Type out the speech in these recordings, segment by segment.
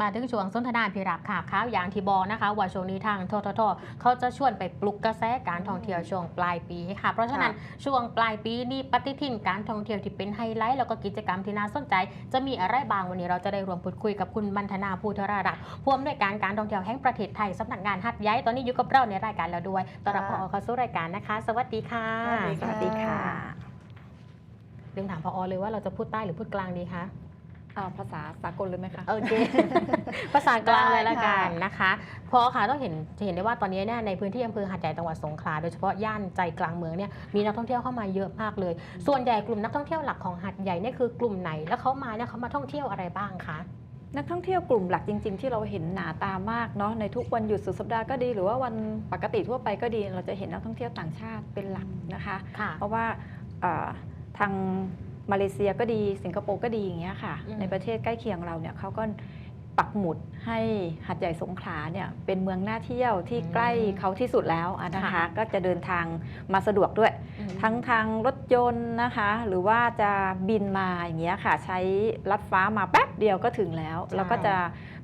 มาถึงช่วงสนทนาพิรับข่าวข้าวอย่างที่บอกนะคะว่าช่วงนี้ทางทททเขาจะชวนไปปลุกกระแสการท่องเที่ยวช่วงปลายปีค่ะ เพราะฉะนั้นช่วงปลายปีนี้ปฏิทินการท่องเที่ยวที่เป็นไฮไลท์แล้วก็กิจกรรมที่น่าสนใจ จะมีอะไรบ้างวันนี้เราจะได้รวมพูดคุยกับคุณมันธนาภูธรารักษ์ผู้อำนวยการการท่องเที่ยวแห่งประเทศไทยสำนักงานหัดใหญ่ตอนนี้อยู่กับเราในรายการแล้วด้วยต้อนรับพค่ะอเข้าสู่รายการนะคะ สวัสดีค่ะสวัสดีค่ะเรียนถามพอเลยว่าเราจะพูดใต้หรือพูดกลางดีคะเอา ภาษาสากลเลยไหมคะ โอเค ภาษากลางเลยละกัได้นค่ะนะคะเพราะค่ะต้องเห็นจะเห็นได้ว่าตอนนี้เนี่ยในพื้นที่อำเภอหาดใหญ่จังหวัดสงขลาโดยเฉพาะย่านใจกลางเมืองเนี่ยมีนักท่องเที่ยวเข้ามาเยอะมากเลย ส่วนใหญ่กลุ่มนักท่องเที่ยวหลักของหาดใหญ่เนี่ยคือกลุ่มไหนแล้วเขามาเนี่ยเขามาท่องเที่ยวอะไรบ้างคะนักท่องเที่ยวกลุ่มหลักจริง ๆ ที่เราเห็นหนาตามากเนาะในทุกวันหยุดสุดสัปดาห์ก็ดี หรือว่าวันปกติทั่วไปก็ดี เราจะเห็นนักท่องเที่ยวต่างชาติเป็นหลักนะคะค่ะเพราะว่าเอ่อทาง มาเลเซียก็ดีสิงคโปร์ก็ดีอย่างเงี้ยค่ะอืมในประเทศใกล้เคียงเราเนี่ยเขาก็ ปักหมุดให้หัดใหญ่สงขลาเนี่ยเป็นเมืองน่าเที่ยวที่ใกล้เขาที่สุดแล้วอะนะคะ ก็จะเดินทางมาสะดวกด้วยอืมทั้งทางรถยนต์นะคะ หรือว่าจะบินมาอย่างเงี้ยค่ะ ใช้ลัดฟ้ามาแป๊บเดียวก็ถึงแล้วใช่แล้วก็จะ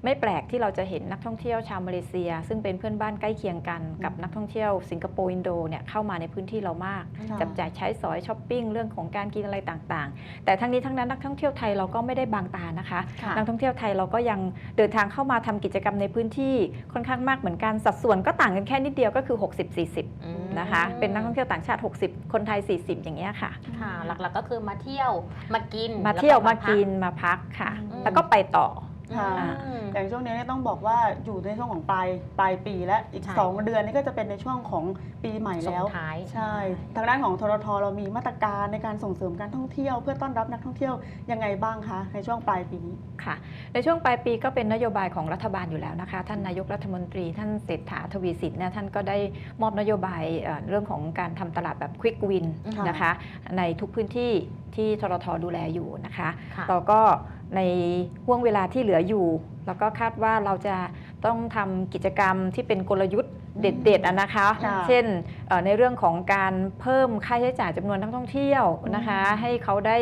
ไม่แปลกที่เราจะเห็นนักท่องเที่ยวชาวมาเลเซีย ซึ่งเป็นเพื่อนบ้านใกล้เคียงกันกับนักท่องเที่ยวสิงคโปร์อินโดเนี่ยเข้ามาในพื้นที่เรามากค่ะจับจ่ายใช้สอยช้อปปิ้งเรื่องของการกินอะไรต่างๆ แต่ทั้งนี้ทั้งนั้นนักท่องเที่ยวไทยเราก็ไม่ได้บางตานะคะค่ะนักท่องเที่ยวไทยเราก็ยังเดินทางเข้ามาทำกิจกรรมในพื้นที่ค่อนข้างมากเหมือนกันสัดส่วนก็ต่างกันแค่นิดเดียวก็คือ 60-40อืมนะคะเป็นนักท่องเที่ยวต่างชาติ 60 คนไทย 40 อย่างเงี้ยค่ะค่ะ หลักๆก็คือมาเที่ยวมากินมาเที่ยวแล้มาพักินมาพักค่ะอืมแล้วก็ไปต่อ ค่ะอืมอย่างช่วงนี้เนี่ยต้องบอกว่าอยู่ในช่วงของปลายปลายปีและอีก ใช่2 เดือนนี่ก็จะเป็นในช่วงของปีใหม่ส่งแล้วท้าย ใช่ ทางด้านของทรทเรามีมาตรการในการส่งเสริมการท่องเที่ยว เพื่อต้อนรับนักท่องเที่ยวยังไงบ้างคะในช่วงปลายปีนี้ ค่ะในช่วงปลายปีก็เป็นนโยบายของรัฐบาลอยู่แล้วนะคะ ท่านนายกรัฐมนตรีท่านเศรษฐาทวีสินเนี่ยท่านก็ได้มอบนโยบายเอ่อเรื่องของการทำตลาดแบบควิกวินค่ะ นะคะในทุกพื้นที่ ที่ทรทดูแลอยู่นะคะค่ะเราก็ในห่วงเวลาที่เหลืออยู่ แล้วก็คาดว่าเราจะต้องทำกิจกรรมที่เป็นกลยุทธ์เด็ดๆอะนะคะ ค่ะ เช่นเอ่อในเรื่องของการเพิ่มค่าใช้จ่ายจำนวนนักท่องเที่ยวนะคะ ให้เขาได้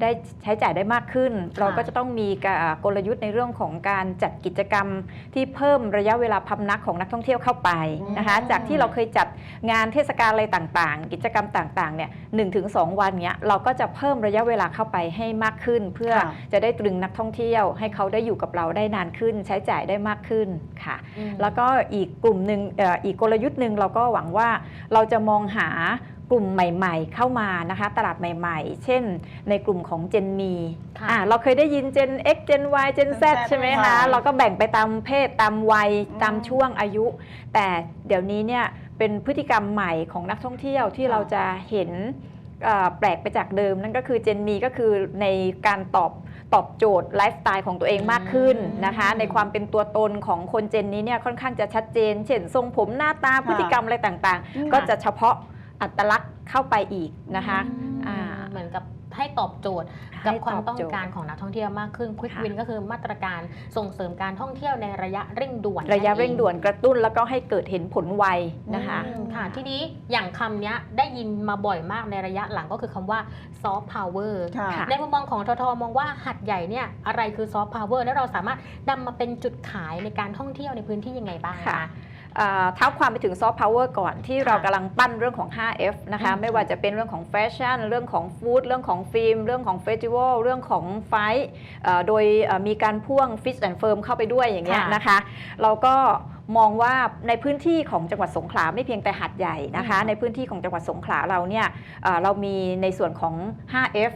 ได้ใช้จ่ายได้มากขึ้น เราก็จะต้องมีกะกลยุทธ์ในเรื่องของการจัดกิจกรรมที่เพิ่มระยะเวลาพำนักของนักท่องเที่ยวเข้าไปนะคะ อืม จากที่เราเคยจัดงานเทศกาลอะไรต่างๆ กิจกรรมต่างๆเนี่ยหนึ่งถึงสองวันเนี้ยเราก็จะเพิ่มระยะเวลาเข้าไปให้มากขึ้น เพื่อค่ะ จะได้ตรึงนักท่องเที่ยวให้เขาได้อยู่กับเราได้นานขึ้น ใช้จ่ายได้มากขึ้นค่ะอืมแล้วก็อีกกลุ่มหนึ่งเอ่ออีกกลยุทธ์หนึ่งเราก็หวังว่าเราจะมองหากลุ่มใหม่ ๆ เข้ามานะคะ ตลาดใหม่ ๆ เช่น ในกลุ่มของ Gen มีค่ะอ่าเราเคยได้ยิน Gen X Gen Y Gen Z Gen Z ใช่ไหมค่ะคะเราก็แบ่งไปตามเพศตามวัยอืมตามช่วงอายุ แต่เดี๋ยวนี้เนี่ยเป็นพฤติกรรมใหม่ของนักท่องเที่ยวที่ค่ะเราจะเห็นเอ่อแปลกไปจากเดิมนั่นก็คือ Gen มีก็คือในการตอบ ตอบโจทย์ไลฟ์สไตล์ของตัวเองมากขึ้นนะคะอืมในความเป็นตัวตนของคนเจนนี้เนี่ยค่อนข้างจะชัดเจน เช่นทรงผมหน้าตาพฤติกรรมอะไรต่างอืมๆก็จะเฉพาะอัตลักษณ์เข้าไปอีกนะคะอ่า เหมือนกับให้ตอบโจทย์กับให้ความตอบต้องโจทย์การของนักท่องเที่ยวมากขึ้นควิกค่ะวินก็คือมาตรการส่งเสริมการท่องเที่ยวในระยะเร่งด่วน ระยะนั่นอเร่งด่วนกระตุ้นแล้วก็ให้เกิดเห็นผลไวนะคะอืมค่ะทีนี้อย่างคำเนี้ยได้ยินมาบ่อยมากในระยะหลังก็คือคำว่าซอฟต์พาวเวอร์ค่ะค่ะในมุมมองของททมองว่าหัดใหญ่เนี่ยอะไรคือซอฟต์พาวเวอร์และเราสามารถนำมาเป็นจุดขายในการท่องเที่ยวในพื้นที่ยังไงบ้างค่ะคะ เอ่อเท้าความไปถึงซอฟต์พาวเวอร์ก่อนที่ค่ะเรากำลังปั้นเรื่องของ 5F นะคะอืมไม่ว่าจะเป็นเรื่องของแฟชั่น เรื่องของฟู้ด เรื่องของฟิล์ม เรื่องของเฟสติวัล เรื่องของไฟท์เอ่อโดยเอ่อมีการพ่วงฟิชแอนด์เฟิร์มเข้าไปด้วยอย่างเงี้ยค่ะนะคะ เราก็มองว่าในพื้นที่ของจังหวัดสงขลาไม่เพียงแต่หัดใหญ่นะคะอืมในพื้นที่ของจังหวัดสงขลาเราเนี่ยเอ่อเรามีในส่วนของ 5F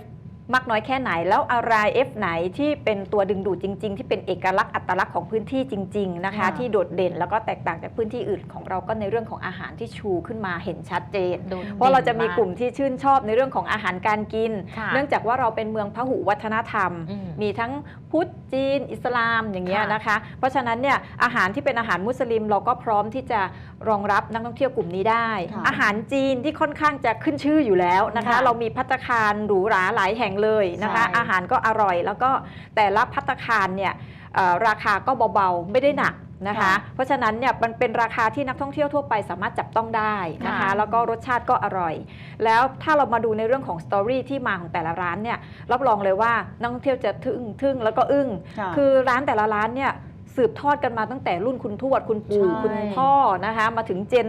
มากน้อยแค่ไหน แล้วอะไร F ไหนที่เป็นตัวดึงดูดจริง ๆ ที่เป็นเอกลักษณ์อัตลักษณ์ของพื้นที่จริง ๆ นะคะค่ะที่โดดเด่นแล้วก็แตกต่างจากพื้นที่อื่นของเราก็ในเรื่องของอาหารที่ชูขึ้นมาเห็นชัดเจนโดดเพราะเราจะมีด่นกลุ่มที่ชื่นชอบในเรื่องของอาหารการกินค่ะเนื่องจากว่าเราเป็นเมืองพหุวัฒนธรรมอืมมีทั้งพุทธจีน อิสลามอย่างเงี้ยค่ะนะคะ เพราะฉะนั้นเนี่ยอาหารที่เป็นอาหารมุสลิมเราก็พร้อมที่จะรองรับนักท่องเที่ยวกลุ่มนี้ได้ค่ะอาหารจีนที่ค่อนข้างจะขึ้นชื่ออยู่แล้วนะคะค่ะเรามีพัตตาคารหรูหราหลายแห่งเลยนะคะ ใช่ อาหารก็อร่อย แล้วก็แต่ละพัตตาคารเนี่ยเอ่อราคาก็เบาๆ ไม่ได้หนักนะคะ ค่ะเพราะฉะนั้นเนี่ยมันเป็นราคาที่นักท่องเที่ยวทั่วไปสามารถจับต้องได้นะคะ ค่ะ แล้วก็รสชาติก็อร่อย แล้วถ้าเรามาดูในเรื่องของสตอรี่ที่มาของแต่ละร้านเนี่ยรับรองเลยว่านักท่องเที่ยวจะทึ่งทึ่งแล้วก็อึ้งค่ะคือร้านแต่ละร้านเนี่ย สืบทอดกันมาตั้งแต่รุ่นคุณทวดคุณปู่ใช่คุณพ่อนะคะ มาถึงเจน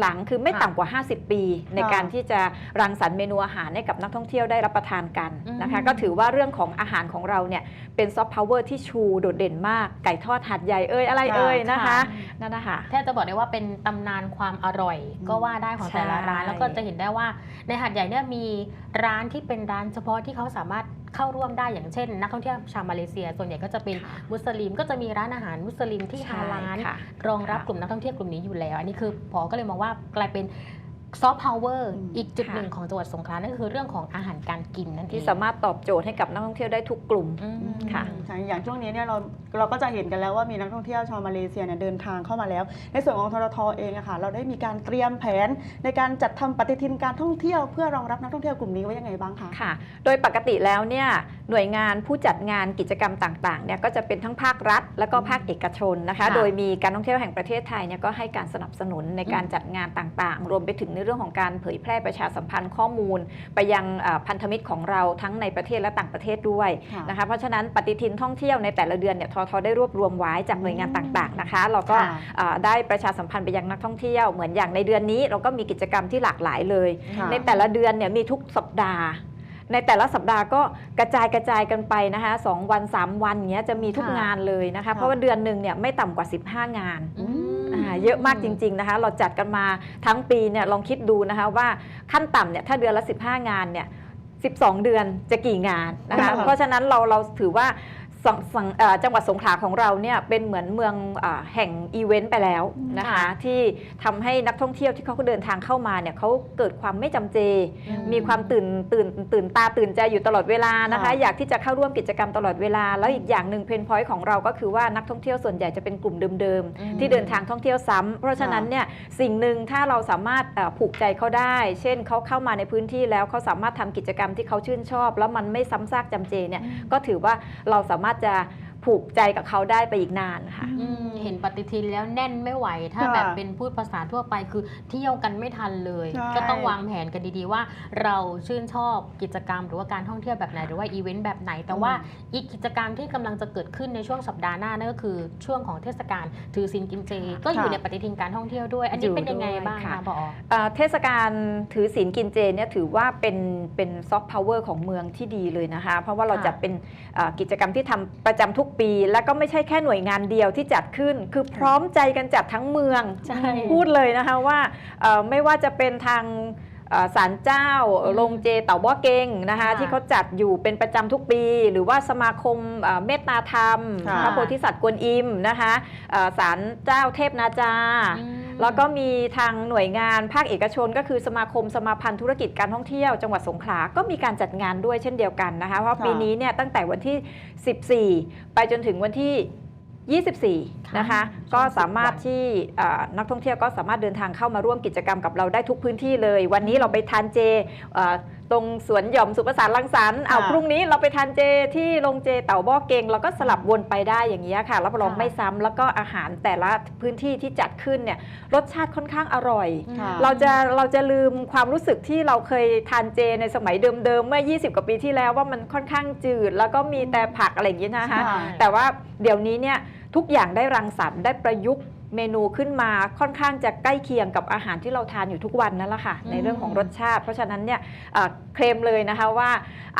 หลังๆ คือไม่ค่ะต่ำกว่า 50 ปี ในค่ะการที่จะรังสรรค์เมนูอาหารให้กับนักท่องเที่ยวได้รับประทานกันนะคะ อืม ก็ถือว่าเรื่องของอาหารของเราเนี่ยเป็นซอฟต์พาวเวอร์ที่ชูโดดเด่นมาก ไก่ทอดหัดใหญ่เอ้ยอะไรเอ้ยนะคะ นั่นนะคะ แทบจะบอกได้ว่าเป็นตำนานความอร่อยอืมก็ว่าได้ของแต่ละร้านใช่แล้วก็จะเห็นได้ว่าในหาดใหญ่เนี่ยมีร้านที่เป็นร้านเฉพาะที่เขาสามารถ เข้าร่วมได้อย่างเช่น นักท่องเที่ยวชาวมาเลเซีย ส่วนใหญ่ก็จะเป็นมุสลิม ก็จะมีร้านอาหารมุสลิมที่ฮาลาลใช่ค่ะรองรับค่ะกลุ่มนักท่องเที่ยวกลุ่มนี้อยู่แล้ว อันนี้คือพอก็เลยมองว่ากลายเป็นซอฟต์พาวเวอร์อืมอีกจุดค่ะหนึ่งของจังหวัดสงขลานั่นก็คือเรื่องของอาหารการกินนั่นเองที่สามารถตอบโจทย์ให้กับนักท่องเที่ยวได้ทุกกลุ่มอืมค่ะใช่อย่างช่วงนี้เนี่ยเรา เราก็จะเห็นกันแล้วว่ามีนักท่องเที่ยวชาวมาเลเซียเนี่ยเดินทางเข้ามาแล้ว ในส่วนของทรทเองอะค่ะเราได้มีการเตรียมแผนในการจัดทำปฏิทินการท่องเที่ยวเพื่อรองรับนักท่องเที่ยวกลุ่มนี้ไว้ยังไงบ้างคะค่ะ โดยปกติแล้วเนี่ยหน่วยงานผู้จัดงานกิจกรรมต่างๆเนี่ยก็จะเป็นทั้งภาครัฐ และก็ภาคเอกชนนะคะค่ะโดยมีการท่องเที่ยวแห่งประเทศไทยเนี่ยก็ให้การสนับสนุนในการจัดงานต่างๆ รวมไปถึงในเรื่องของการเผยแพร่ประชาสัมพันธ์ข้อมูล ไปยังอ่าพันธมิตรของเราทั้งในประเทศและต่างประเทศด้วยค่ะนะคะ เพราะฉะนั้นปฏิทินท่องเที่ยวในแต่ละเดือนเนี่ยททได้รวบรวมไว้จากหน่วยงานต่างๆนะคะ เราก็ค่ะอ่าได้ประชาสัมพันธ์ไปยังนักท่องเที่ยว เหมือนอย่างในเดือนนี้เราก็มีกิจกรรมที่หลากหลายเลยค่ะในแต่ละเดือนเนี่ยมีทุกสัปดาห์ในแต่ละสัปดาห์ก็กระจายกระจายกันไปนะคะสองวัน 3 วันเงี้ยจะมีทุกค่ะงานเลยนะคะค่ะเพราะว่าเดือนหนึ่งเนี่ยไม่ต่ำกว่า 15 งานอืมอ่าเยอะมากจริงๆนะคะ เราจัดกันมาทั้งปีเนี่ยลองคิดดูนะคะว่าขั้นต่ำเนี่ยถ้าเดือนละ 15 งานเนี่ย12 เดือนจะกี่งานนะคะค่ะเพราะฉะนั้นเราเราถือว่า สังสังเอ่อจังหวัดสงขลาของเราเนี่ยเป็นเหมือนเมืองอาแห่งอีเวนต์ไปแล้วนะคะค่ะที่ทำให้นักท่องเที่ยวที่เขาเดินทางเข้ามาเนี่ยเขาเกิดความไม่จำเจ อืม มีความตื่นตื่นตื่นตาตื่นใจอยู่ตลอดเวลานะคะ ค่ะอยากที่จะเข้าร่วมกิจกรรมตลอดเวลา แล้วอีกอย่างหนึ่งเพนพอยต์ของเราก็คือว่านักท่องเที่ยวส่วนใหญ่จะเป็นกลุ่มเดิมอืม ๆ ที่เดินทางท่องเที่ยวซ้ำเพราะฉะนั้นเนี่ยสิ่งหนึ่งถ้าเราสามารถเอ่อผูกใจเขาได้ เช่นเขาเข้ามาในพื้นที่แล้วเขาสามารถทำกิจกรรมที่เขาชื่นชอบ แล้วมันไม่ซ้ำซากจำเจเนี่ย ก็ถือว่าเราสามารถจะ ผูกใจกับเขาได้ไปอีกนานค่ะ อืมเห็นปฏิทินแล้วแน่นไม่ไหว ถ้าค่ะแบบเป็นพูดภาษาทั่วไปคือเที่ยวกันไม่ทันเลย ใช่ ก็ต้องวางแผนกันดีๆว่า เราชื่นชอบกิจกรรมหรือว่าการท่องเที่ยวแบบไหนหรือว่าอีเวนต์แบบไหน แต่ว่าอีกกิจกรรมที่กำลังจะเกิดขึ้นในช่วงสัปดาห์หน้านั่นก็คือช่วงของเทศกาลถือศีลกินเจ ก็อยู่ค่ะ ในปฏิทินการท่องเที่ยวด้วย อันนี้เป็นยังไงบ้างอยู่ด้วยคะค่ะ บอ เอ่อเทศกาลถือศีลกินเจเนี่ยถือว่าเป็นเป็นซอฟต์พาวเวอร์ของเมืองที่ดีเลยนะคะ เพราะว่าเราค่ะจัดเป็นเอ่อกิจกรรมที่ทำประจำทุกปี แล้วก็ไม่ใช่แค่หน่วยงานเดียวที่จัดขึ้น คือพร้อมใจกันจัดทั้งเมืองใช่พูดเลยนะคะว่าเอ่อไม่ว่าจะเป็นทางเอ่อศาลเจ้าอืมโรงเจเต่าบ้อเกงนะคะค่ะที่เขาจัดอยู่เป็นประจำทุกปี หรือว่าสมาคมเอ่อเมตตาธรรมค่ะพระโพธิสัตว์กวนอิมนะคะเอ่อศาลเจ้าเทพนาจาอืม แล้วก็มีทางหน่วยงานภาคเอกชน ก็คือสมาคมสมาพันธ์ธุรกิจการท่องเที่ยวจังหวัดสงขลา ก็มีการจัดงานด้วยเช่นเดียวกันนะคะ เพราะค่ะปีนี้เนี่ยตั้งแต่วันที่ 14 ไปจนถึงวันที่24 นะคะค่ะก็สามารถช่วง10วันที่เอ่อนักท่องเที่ยวก็สามารถเดินทางเข้ามาร่วมกิจกรรมกับเราได้ทุกพื้นที่เลย วันนี้เราไปทานเจเอ่อตรงสวนหย่อมสุประสานรังสรรค์เอาค่ะพรุ่งนี้เราไปทานเจที่โรงเจเต่าบ้อเกงเราก็สลับวนไปได้อย่างนี้ยค่ะรับรองค่ะไม่ซ้ำแล้วก็อาหารแต่ละพื้นที่ที่จัดขึ้นเนี่ยรสชาติค่อนข้างอร่อยค่ะเราจะเราจะลืมความรู้สึกที่เราเคยทานเจในสมัยเดิมๆเมื่อ 20 กว่าปีที่แล้วว่ามันค่อนข้างจืด แล้วก็มีแต่ผักอะไรอย่างนี้นะคะใช่แต่ว่าเดี๋ยวนี้เนี่ยทุกอย่างได้รังสรรค์ได้ประยุกต์ เมนูขึ้นมาค่อนข้างจะใกล้เคียงกับอาหารที่เราทานอยู่ทุกวันนั่นแหละค่ะอืมในเรื่องของรสชาติ เพราะฉะนั้นเนี่ยเอ่อเคลมเลยนะคะว่า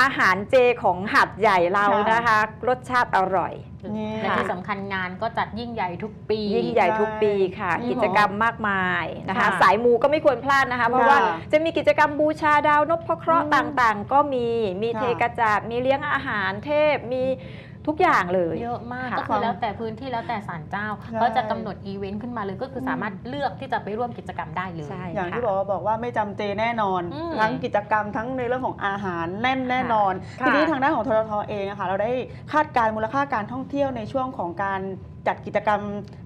อาหารเจของหัดใหญ่เรานะคะ รสชาติอร่อยนี่และที่สำคัญงานก็จัดยิ่งใหญ่ทุกปี ยิ่งใหญ่ทุกปีค่ะอืมกิจกรรมมากมายนะคะค่ะสายมูก็ไม่ควรพลาดนะคะ เพราะว่าค่ะจะมีกิจกรรมบูชาดาวนพเคราะห์อืมต่างๆ ก็มีมีค่ะเทกระจาดมีเลี้ยงอาหารเทพมี ทุกอย่างเลย เยอะมากค่ะก็คือแล้วแต่พื้นที่แล้วแต่ศาลเจ้าใช่เขาจะกำหนดอีเวนต์ขึ้นมาเลยก็คือสามารถเลือกที่จะไปร่วมกิจกรรมได้เลยใช่อย่างที่ค่ะบอกว่าบอกว่าไม่จำเจแน่นอนอืมทั้งกิจกรรมทั้งในเรื่องของอาหารแน่นแน่นอนค่ะทีนี้ทางด้านของททเองอะค่ะเราได้คาดการณ์มูลค่าการท่องเที่ยวในช่วงของการจัดกิจกรรม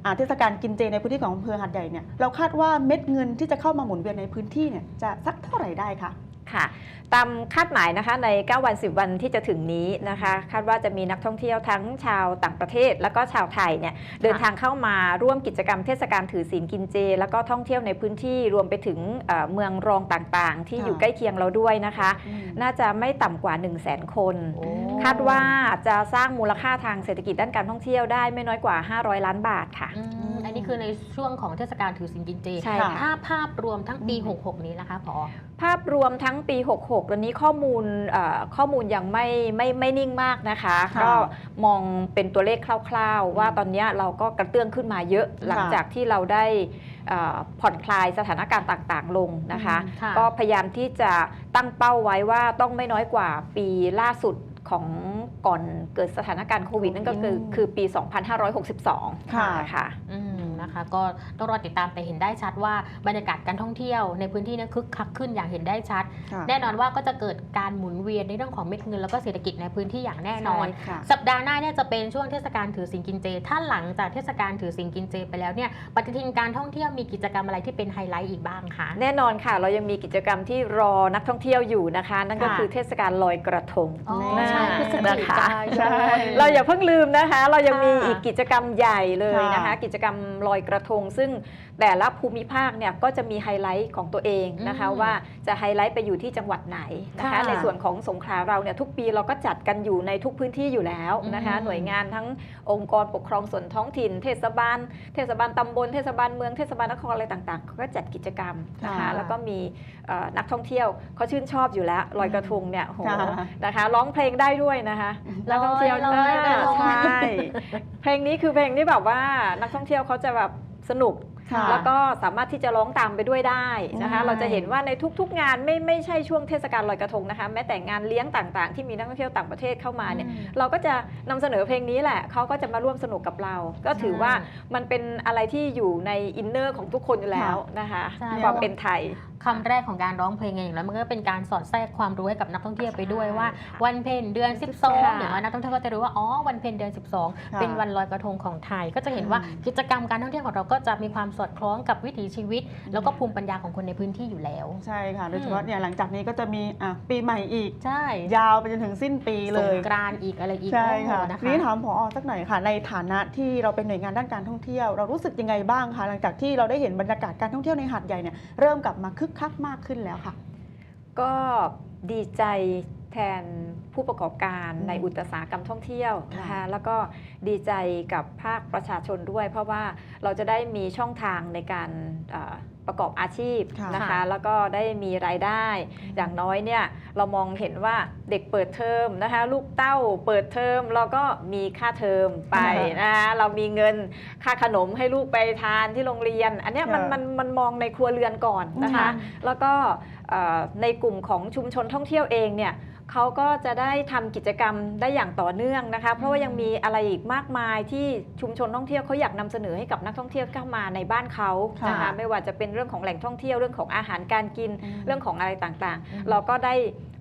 อ่าเทศกาลกินเจในพื้นที่ของอำเภอหัดใหญ่เนี่ยเราคาดว่าเม็ดเงินที่จะเข้ามาหมุนเวียนในพื้นที่เนี่ยจะสักเท่าไหร่ได้คะ ค่ะ ตามคาดหมายนะคะใน 9 วัน 10 วันที่จะถึงนี้นะคะ คาดว่าจะมีนักท่องเที่ยวทั้งชาวต่างประเทศ แล้วก็ชาวไทยเนี่ยเดินทางเข้ามาร่วมกิจกรรมเทศกาลถือศีลกินเจ แล้วก็ท่องเที่ยวในพื้นที่รวมไปถึงเอ่อเมืองรองต่างๆ ที่ค่ะอยู่ใกล้เคียงเราด้วยนะคะอืมน่าจะไม่ต่ำกว่า 1 0 0 0 0แสนคนโอ้คาดว่าจะสร้างมูลค่าทางเศรษฐกิจด้านการท่องเที่ยวได้ไม่น้อยกว่า 500 ล้านบาทค่ะอืมอันนี้คือในช่วงของเทศกาลถือสินกินเจใช่ค่ะค่ะถ้าภาพรวมทั้งปีอืม66 นี้นะคะพอ ภาพรวมทั้งปี 66วันนี้ข้อมูลเอ่อข้อมูลยังไม่ไม่ไม่นิ่งมากนะคะค่ะก็มองเป็นตัวเลขคร่าวๆ ว่าตอนนี้เราก็กระเตื้องขึ้นมาเยอะหลังจากที่เราได้เอ่อผ่อนคลายสถานการณ์ต่างๆลงนะคะอืมค่ะก็พยายามที่จะตั้งเป้าไว้ว่าต้องไม่น้อยกว่าปีล่าสุดของก่อนเกิดสถานการณ์โควิดนั่นก็คืออืมคือปี 2562 ค่ะค่ะอืม นะคะ ก็ต้องรอติดตามแต่เห็นได้ชัดว่าบรรยากาศการท่องเที่ยวในพื้นที่เนี้คึกคักขึ้นอย่างเห็นได้ชัดค่ะแน่นอนว่าก็จะเกิดการหมุนเวียนในเรื่องของเม็ดเงินแล้วก็เศรษฐกิจในพื้นที่อย่างแน่นอนใช่ค่ะสัปดาห์หน้าเนี่ยจะเป็นช่วงเทศกาลถือสินกินเจ ถ้าหลังจากเทศกาลถือสินกินเจ ไปแล้วเนี่ยปฏิทินการท่องเที่ยวมีกิจกรรมอะไรที่เป็นไฮไลท์อีกบ้างคะแน่นอนค่ะ เรายังมีกิจกรรมที่รอนักท่องเที่ยวอยู่นะคะ นั่นก็ค่ะคือเทศกาลลอยกระทงอ๋อน่าใช่พฤศจินะคะกายใช่นเราอย่าเพิ่งลืมนะคะ เรายังมีค่ะอีกกิจกรรมใหญ่เลยนะคะค่ะกิจกรรมลอยกระทง ซึ่งแต่ละภูมิภาคเนี่ยก็จะมีไฮไลท์ของตัวเองนะคะอืมว่าจะไฮไลท์ไปอยู่ที่จังหวัดไหนนะคะค่ะในส่วนของสงขลาเราเนี่ยทุกปีเราก็จัดกันอยู่ในทุกพื้นที่อยู่แล้วนะคะอืมหน่วยงานทั้งองค์กรปกครองส่วนท้องถิ่น เทศบาล เทศบาลตำบล เทศบาลเมืองเทศบาลนครอะไรต่างๆเขาก็จัดกิจกรรมนะคะค่ะแล้วก็มีเอ่อนักท่องเที่ยวเขาชื่นชอบอยู่แล้วลอยกระทงเนี่ยโหค่ะนะคะร้องเพลงได้ด้วยนะคะลอยนักท่องเที่ยวลอยกระทงใช่เพลงนี้คือเพลงที่แบบว่านักท่องเที่ยวเขาจะแบบสนุกค่ะแล้วก็สามารถที่จะร้องตามไปด้วยได้นะคะใช่เราจะเห็นว่าในทุกๆงานไม่ไม่ใช่ช่วงเทศกาลลอยกระทงนะคะ แม้แต่งานเลี้ยงต่างๆ ที่มีนักท่องเที่ยวต่างประเทศเข้ามาเนี่ยเราก็จะนำเสนอเพลงนี้แหละเขาก็จะมาร่วมสนุกกับเรา ก็ถือว่ามันเป็นอะไรที่อยู่ในอินเนอร์ของทุกคนอยู่แล้วนะคะใช่ความเป็นไทย คำแรกของการร้องเพลงอย่างนั้นมันก็เป็นการสอดแทรกความรู้ให้กับนักท่องเที่ยวไปด้วยใช่ว่าค่ะวันเพ็ญเดือนค่ะ12อย่างน้อยนักท่องเที่ยวก็จะรู้ว่าอ๋อวันเพ็ญเดือน 12 เป็นวันลอยกระทงของไทย ก็จะเห็นว่าอืมกิจกรรมการท่องเที่ยวของเราก็จะมีความสอดคล้องกับวิถีชีวิต แล้วก็ภูมิปัญญาของคนในพื้นที่อยู่แล้ว ใช่ค่ะโดยเฉพาะเนี่ยหลังจากนี้ก็จะมีอะปีใหม่อีกใช่ยาวไปจนถึงสิ้นปีเลสงยกรานต์อีกอะไรอีกใช่ค่ะโอ้นะคะนี่ถามผอสักหน่อยค่ะ ในฐานะที่เราเป็นหน่วยงานด้านการท่องเที่ยว เรารู้สึกยังไงบ้างคะหลังจากที่เราได้เห็นบรรยากาศการท่องเที่ยวในหาดใหญ่เนี่ยเริ่มกลับมาคึกคักมากขึ้นแล้วค่ะ ก็ดีใจแทนผู้ประกอบการอืมในอุตสาหกรรมท่องเที่ยวนะค่ะคะแล้วก็ดีใจกับภาคประชาชนด้วย เพราะว่าเราจะได้มีช่องทางในการเอ่อ ประกอบอาชีพค่ะนะคะ แล้วก็ได้มีรายได้ อย่างน้อยเนี่ยเรามองเห็นว่าเด็กเปิดเทอมนะคะ ลูกเต้าเปิดเทอมเราก็มีค่าเทอมไปนะคะเรามีเงินค่าขนมให้ลูกไปทานที่โรงเรียน อันเนี้ยมันค่ะมันมันมองในครัวเรือนก่อนนะคะค่ะแล้วก็เอ่อ ในกลุ่มของชุมชนท่องเที่ยวเองเนี่ยเขาก็จะได้ทำกิจกรรมได้อย่างต่อเนื่องนะคะ เพราะว่ายังมีอะไรอีกมากมายที่ชุมชนท่องเที่ยวเขาอยากนำเสนอให้กับนักท่องเที่ยวเข้ามาในบ้านเขานะคะค่ะไม่ว่าจะเป็นเรื่องของแหล่งท่องเที่ยวเรื่องของอาหารการกินอืมเรื่องของอะไรต่างอืมๆเราก็ได้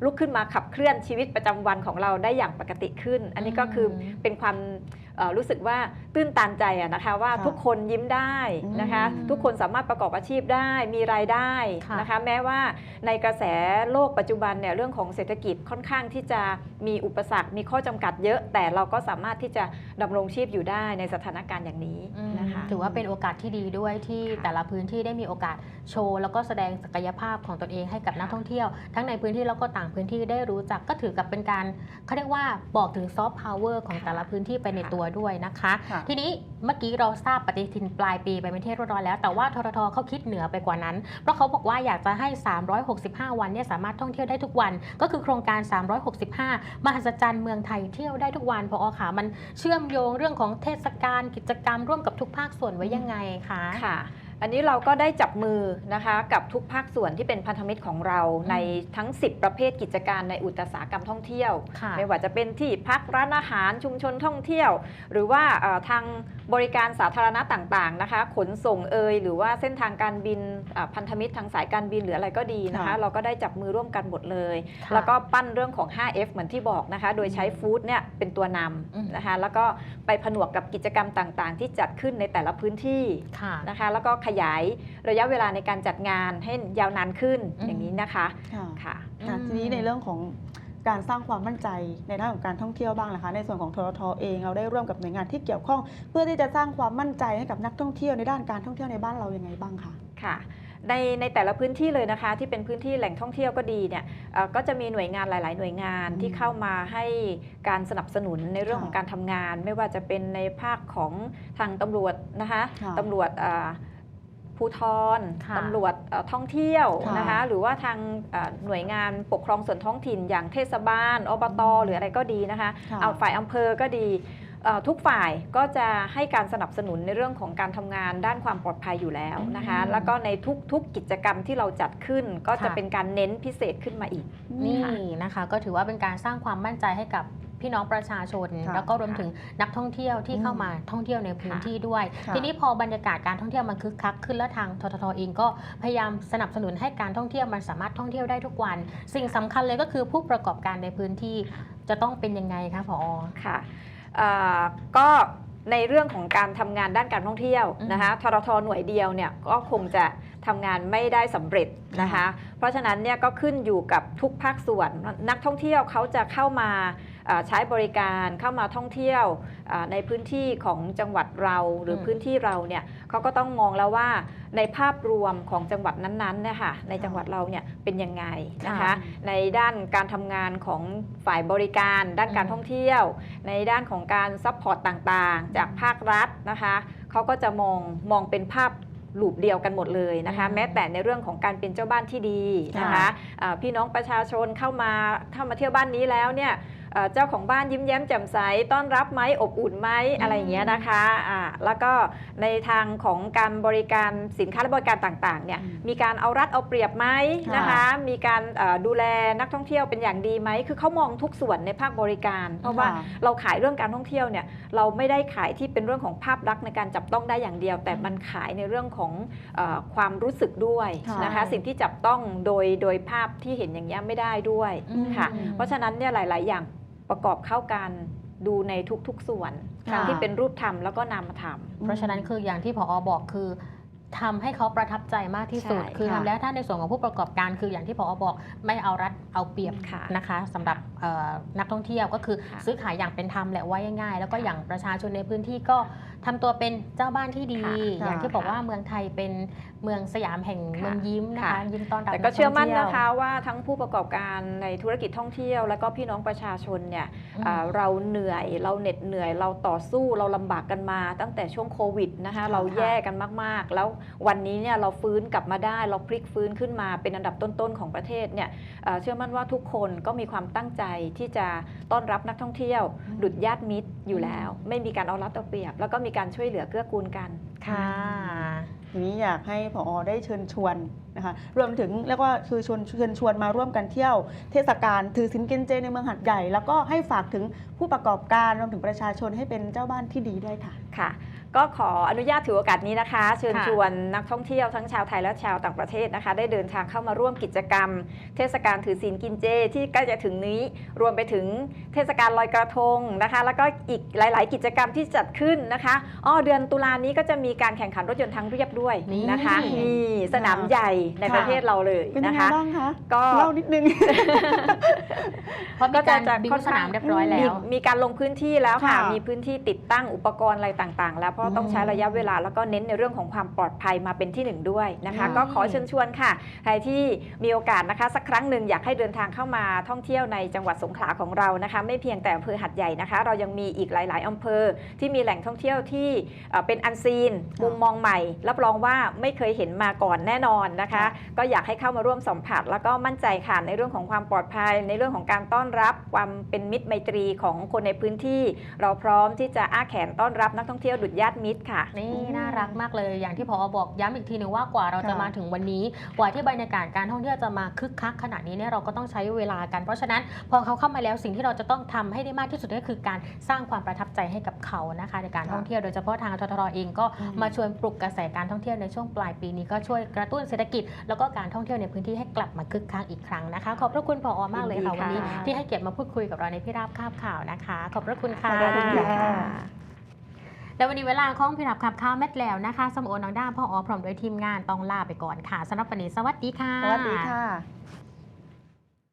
ลุกขึ้นมาขับเคลื่อนชีวิตประจำวันของเราได้อย่างปกติขึ้น อันนี้ก็คืออมเป็นความเอ่อ รู้สึกว่าตื้นตันใจอะนะคะว่าค่ะทุกคนยิ้มได้นะคะอืมทุกคนสามารถประกอบอาชีพได้มีรายได้ค่ะนะคะแม้ว่าในกระแสโลกปัจจุบันเนี่ยเรื่องของเศรษฐกิจค่อนข้างที่จะมีอุปสรรค มีข้อจำกัดเยอะ แต่เราก็สามารถที่จะดำรงชีพอยู่ได้ในสถานการณ์อย่างนี้อืมนะคะถือว่าเป็นโอกาสที่ดีด้วยที่ค่ะแต่ละพื้นที่ได้มีโอกาสโชว์แล้วก็แสดงศักยภาพของตนเองให้กับนักท่องเที่ยว ทั้งในพื้นที่แล้วก็ต่างพื้นที่ได้รู้จักก็ถือกับเป็นการเขาเรียกว่าบอกถึงซอฟต์พาวเวอร์ของแต่ละพื้นที่ไปในตัวด้วยนะคะค่ะทีนี้เมื่อกี้เราทราบปฏิทินปลายปีไปเป็นที่เรียบร้อยแล้ว แต่ว่าทททเขาคิดเหนือไปกว่านั้น เพราะเขาบอกว่าอยากจะให้ 365 วันเนี่ยสามารถท่องเที่ยวได้ทุกวัน ก็คือโครงการ 365 มหัศจรรย์เมืองไทยเที่ยวได้ทุกวันพอค่ะมันเชื่อมโยงเรื่องของเทศกาลกิจกรรมร่วมกับทุกภาคส่วนไว้ยังไงคะค่ะ อันนี้เราก็ได้จับมือนะคะกับทุกภาคส่วนที่เป็นพันธมิตรของเราในทั้ง 10 ประเภทกิจการในอุตสาหกรรมท่องเที่ยวค่ะไม่ว่าจะเป็นที่พักร้านอาหารชุมชนท่องเที่ยว หรือว่าเอ่อทาง บริการสาธารณะต่างๆนะคะ ขนส่งเอยหรือว่าเส้นทางการบินอ่าพันธมิตรทางสายการบินหรืออะไรก็ดีนะคะค่ะเราก็ได้จับมือร่วมกันหมดเลยค่ะแล้วก็ปั้นเรื่องของ 5F เหมือนที่บอกนะคะ โดยใช้ฟู้ดเนี่ยเป็นตัวนอืมำนะคะ แล้วก็ไปผนวกกับกิจกรรมต่างๆ ที่จัดขึ้นในแต่ละพื้นที่ค่ะนะคะ แล้วก็ขยายระยะเวลาในการจัดงานให้ยาวนานขึ้นอืมอย่างนี้นะคะค่ะค่ะค่ะอืมทีนี้ในเรื่องของ การสร้างความมั่นใจในด้านของการท่องเที่ยวบ้างนะคะ ในส่วนของทรทเองเราได้ร่วมกับหน่วยงานที่เกี่ยวข้อง เพื่อที่จะสร้างความมั่นใจให้กับนักท่องเที่ยวในด้านการท่องเที่ยวในบ้านเรายังไงบ้างคะค่ะในในแต่ละพื้นที่เลยนะคะที่เป็นพื้นที่แหล่งท่องเที่ยวก็ดีเนี่ยเอ่อก็จะมีหน่วยงานหลาย ๆ หน่วยงานอืมที่เข้ามาให้การสนับสนุนในเรื่องค่ะของการทำงาน ไม่ว่าจะเป็นในภาคของทางตำรวจนะคะค่ะตำรวจเอ่อ ภูทรค่ะตำรวจเอ่อท่องเที่ยวค่ะนะคะหรือว่าทางเอ่อหน่วยงานปกครองส่วนท้องถิ่น อย่างเทศบาลอบตอืมหรืออะไรก็ดีนะคะค่ะเอาฝ่ายอำเภอก็ดีเอ่อทุกฝ่ายก็จะให้การสนับสนุนในเรื่องของการทำงานด้านความปลอดภัยอยู่แล้วนะคะอืมแล้วก็ในทุกๆกิจกรรมที่เราจัดขึ้น ก็จะค่ะเป็นการเน้นพิเศษขึ้นมาอีก นี่นะคะ ก็ถือว่าเป็นการสร้างความมั่นใจให้กับ พี่น้องประชาชนค่ะแล้วก็รวมถึงนักท่องเที่ยวที่อืมเข้ามาท่องเที่ยวในพื้นค่ะที่ด้วยค่ะทีนี้พอบรรยากาศการท่องเที่ยวมันคึกคักขึ้นแล้วทางทททเองก็พยายามสนับสนุนให้การท่องเที่ยวมันสามารถท่องเที่ยวได้ทุกวัน สิ่งสำคัญเลยก็คือผู้ประกอบการในพื้นที่จะต้องเป็นยังไงคะผอค่ะเอ่อก็ในเรื่องของการทำงานด้านการท่องเที่ยวอืมนะคะทรทหน่วยเดียวเนี่ยก็คงจะทำงานไม่ได้สำเร็จนะคะ เพราะฉะนั้นเนี่ยก็ขึ้นอยู่กับทุกภาคส่วนนักท่องเที่ยวเขาจะเข้ามาเอ่อ ใช้บริการเข้ามาท่องเที่ยวเอ่อในพื้นที่ของจังหวัดเราหรืออมพื้นที่เราเนี่ยเขาก็ต้องมองแล้วว่าในภาพรวมของจังหวัดนั้นๆเนี่ยค่ะในจังหวัดเราเนี่ยเป็นยังไงนะคะค่ะในด้านการทำงานของฝ่ายบริการ ด้านการอืมท่องเที่ยว ในด้านของการซัพพอร์ตต่างๆ จากภาครัฐนะคะเขาก็จะมองมองเป็นภาพลูปเดียวกันหมดเลยนะคะอืมแม้แต่ในเรื่องของการเป็นเจ้าบ้านที่ดีนะคะค่ะอ่าพี่น้องประชาชนเข้ามาเข้ามาเที่ยวบ้านนี้แล้วเนี่ย เอ่อเจ้าของบ้านยิ้มแย้มแจ่มใสต้อนรับไหมอบอุ่นไหมอะไรอย่างเงี้ยนะคะอ่าแล้วก็ในทางของการบริการสินค้าและบริการต่างๆเนี่ยอืมมีการเอารัดเอาเปรียบไหมนะคะค่ะมีการเอ่อดูแลนักท่องเที่ยวเป็นอย่างดีไหมคือเขามองทุกส่วนในภาคบริการ เพราะว่าค่ะเราขายเรื่องการท่องเที่ยวเนี่ยเราไม่ได้ขายที่เป็นเรื่องของภาพลักษณ์ในการจับต้องได้อย่างเดียว แต่มันขายในเรื่องของเออความรู้สึกด้วยค่ะนะคะสิ่งที่จับต้องโดยโดยภาพที่เห็นอย่างเงี้ยไม่ได้ด้วยอืมค่ะอืมเพราะฉะนั้นเนี่ยหลาย ๆ อย่าง ประกอบเข้ากันดูในทุกๆส่วนค่ะทั้งที่เป็นรูปธรรมแล้วก็นามธรรม เพราะฉะนั้นคืออย่างที่ผอบอกคือ ทำให้เขาประทับใจมากที่สุดใช่คือค่ะทำแล้วถ้าในส่วนของผู้ประกอบการคืออย่างที่ผอบอกไม่เอารัดเอาเปรียบค่ะนะคะสำหรับเอ่อนักท่องเที่ยวก็คือค่ะซื้อขายอย่างเป็นธรรมแหละว่าง่ายๆแล้วก็ค่ะอย่างประชาชนในพื้นที่ก็ทำตัวเป็นเจ้าบ้านที่ดีค่ะอย่างที่บอกค่ะว่าเมืองไทยเป็นเมืองสยามแห่งค่ะเมืองยิ้มนะคะค่ะยิ้มต้อนรับแต่ก็เชื่อมั่นกท่งนะที่ยวคะว่าทั้งผู้ประกอบการในธุรกิจท่องเที่ยว และก็พี่น้องประชาชนเนี่ยอืมอ่าเราเหนื่อยเราเหน็ดเหนื่อยเราต่อสู้เราลำบากกันมา ตั้งแต่ช่วงโควิดนะคะค่ะเราแย่กันมากๆ แล้ววันนี้เนี่ยเราฟื้นกลับมาได้ เราพลิกฟื้นขึ้นมาเป็นอันดับต้นๆของประเทศเนี่ยเอ่อเชื่อมั่นว่าทุกคนก็มีความตั้งใจที่จะต้อนรับนักท่องเที่ยว ดุดญาติมิตรอยู่แล้ว ไม่มีการเอารัดเอาเปรียบ แล้วก็มีการช่วยเหลือเกื้อกูลกันค่ะทีนี้อยากให้ผอได้เชิญชวนนะคะรวมถึงเรียกว่าคือชวนเชิญชวนมาร่วมกันเที่ยว เทศกาลถือสินกินเจในเมืองหัดใหญ่ แล้วก็ให้ฝากถึงผู้ประกอบการรวมถึงประชาชนให้เป็นเจ้าบ้านที่ดีด้วยค่ะค่ะ ก็ขออนุญาตถือโอกาสนี้นะคะ เชิญค่ะชวนนักท่องเที่ยวทั้งชาวไทยและชาวต่างประเทศนะคะ ได้เดินทางเข้ามาร่วมกิจกรรม เทศกาลถือศีลกินเจ ที่ใกล้จะถึงนี้ รวมไปถึงเทศกาลลอยกระทงนะคะ แล้วก็อีกหลาย ๆ กิจกรรมที่จัดขึ้นนะคะอ้อเดือนตุลานี้ก็จะมีการแข่งขันรถยนต์ทางเรียบด้วยนี่นะคะนี่สนามใหญ่ในค่ะประเทศเราเลยเป็นยันะงไงคะบ้างคะก็เล่านิดนึงเพราะมีก็จะการจะบิวค่อนสข้างนามเรียบร้อยแล้มีวมีการลงพื้นที่แล้วค่ะค่ะมีพื้นที่ติดตั้งอุปกรณ์อะไรต่าง ๆ แล้วเพราะต้องใช้ระยะเวลาแล้วก็เน้นในเรื่องของความปลอดภัยมาเป็นที่หนึ่งด้วยนะคะอืมก็ขอเชิญชวนค่ะใครที่มีโอกาสนะคะ สักครั้งหนึ่งอยากให้เดินทางเข้ามาท่องเที่ยวในจังหวัดสงขลาของเรานะคะ ไม่เพียงแต่อำเภอหัดใหญ่นะคะ เรายังมีอีกหลาย ๆอำเภอที่มีแหล่งท่องเที่ยวที่เอ่อเป็นอันซีนมุมมองใหม่ รับรองว่าไม่เคยเห็นมาก่อนแน่นอนนะคะ ก็อยากให้เข้ามาร่วมสัมผัส แล้วก็มั่นใจค่ะในเรื่องของความปลอดภัย ในเรื่องของการต้อนรับความเป็นมิตรไมตรีของคนในพื้นที่ เราพร้อมที่จะอ้าแขนต้อนรับนักท่องเที่ยวดุจญาติาติมิตรค่ะ นี่อืมน่ารักมากเลยอย่างที่พอบอกย้ำอีกทีหนึงว่ากว่าเราจะค่ะมาถึงวันนี้ กว่าที่บรรยากาศการท่องเที่ยวจะมาคึกคักขนาดนี้เนี่ยเราก็ต้องใช้เวลากันเพราะฉะนั้นพอเขาเข้ามาแล้วสิ่งที่เราจะต้องทำให้ได้มากที่สุดก็คือการสร้างความประทับใจให้กับเขานะคะในการค่ะท่องเที่ยวโดยเฉพาะทางทททเองก็อืม มาชวนปลุกกระแสการท่องเที่ยวในช่วงปลายปีนี้ก็ช่วยกระตุ้นเศรษฐกิจ แล้วก็การท่องเที่ยวในพื้นที่ให้กลับมาคึกคักอีกครั้งนะคะขอบพระคุณพอมากเลยค่ะยินดีวันนี้ ค่ะ ที่ให้เกียรติมาพูดคุยกับเราในพี่ราบคาบข่าวนะคะ ขอบพระคุณค่ะ ขอบคุณค่ะ และววันนี้เวลาของพี่รับขับข้าวแมทแล้วนะคะสมโอน้องด้าพ่ออ๋อพร้อมด้วยทีมงานต้องลาไปก่อนค่ะสำหรับวันนี้สวัสดีค่ะ สวัสดีค่ะ